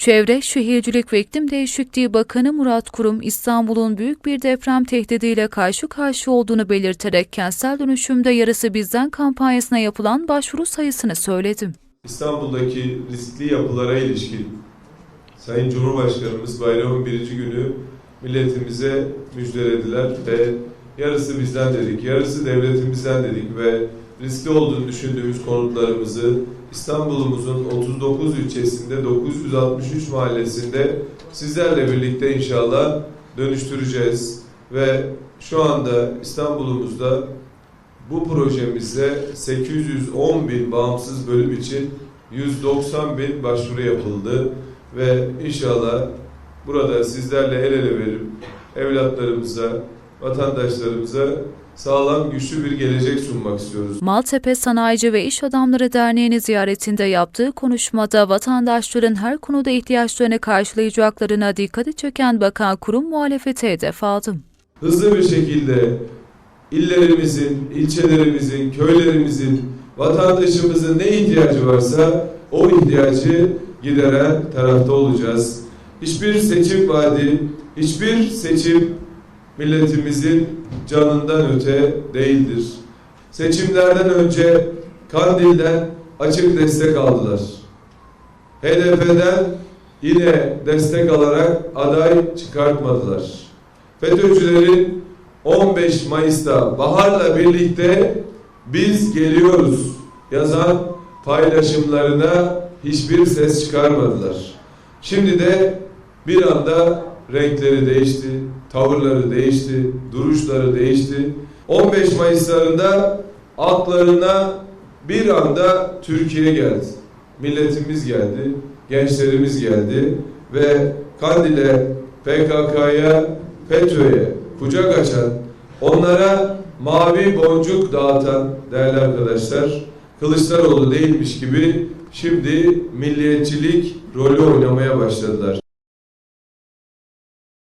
Çevre, Şehircilik ve İklim Değişikliği Bakanı Murat Kurum, İstanbul'un büyük bir deprem tehdidiyle karşı karşıya olduğunu belirterek kentsel dönüşümde yarısı bizden kampanyasına yapılan başvuru sayısını söyledi. İstanbul'daki riskli yapılara ilişkin Sayın Cumhurbaşkanımız bayramın birinci günü milletimize müjdelediler ve yarısı bizden dedik, yarısı devletimizden dedik ve riskli olduğunu düşündüğümüz konutlarımızı İstanbul'umuzun 39 ilçesinde 963 mahallesinde sizlerle birlikte inşallah dönüştüreceğiz. Ve şu anda İstanbul'umuzda bu projemizde 810 bin bağımsız bölüm için 190 bin başvuru yapıldı. Ve inşallah burada sizlerle el ele verip evlatlarımıza, vatandaşlarımıza sağlam güçlü bir gelecek sunmak istiyoruz. Maltepe Sanayici ve İş Adamları Derneği'ni ziyaretinde yaptığı konuşmada vatandaşların her konuda ihtiyaçlarını karşılayacaklarına dikkati çeken Bakan Kurum muhalefete hedef aldı. Hızlı bir şekilde illerimizin, ilçelerimizin, köylerimizin, vatandaşımızın ne ihtiyacı varsa o ihtiyacı gideren tarafta olacağız. Hiçbir seçim vaadi, hiçbir seçim milletimizin canından öte değildir. Seçimlerden önce Kandil'den açık destek aldılar. HDP'den yine destek alarak aday çıkartmadılar. FETÖ'cülerin 15 Mayıs'ta Bahar'la birlikte biz geliyoruz yazan paylaşımlarına hiçbir ses çıkarmadılar. Şimdi de bir anda renkleri değişti, tavırları değişti, duruşları değişti. 15 Mayıs'larında aklarına bir anda Türkiye geldi. Milletimiz geldi, gençlerimiz geldi ve Kandil'e, PKK'ya, FETÖ'ye kucak açan, onlara mavi boncuk dağıtan değerli arkadaşlar, Kılıçdaroğlu değilmiş gibi şimdi milliyetçilik rolü oynamaya başladılar.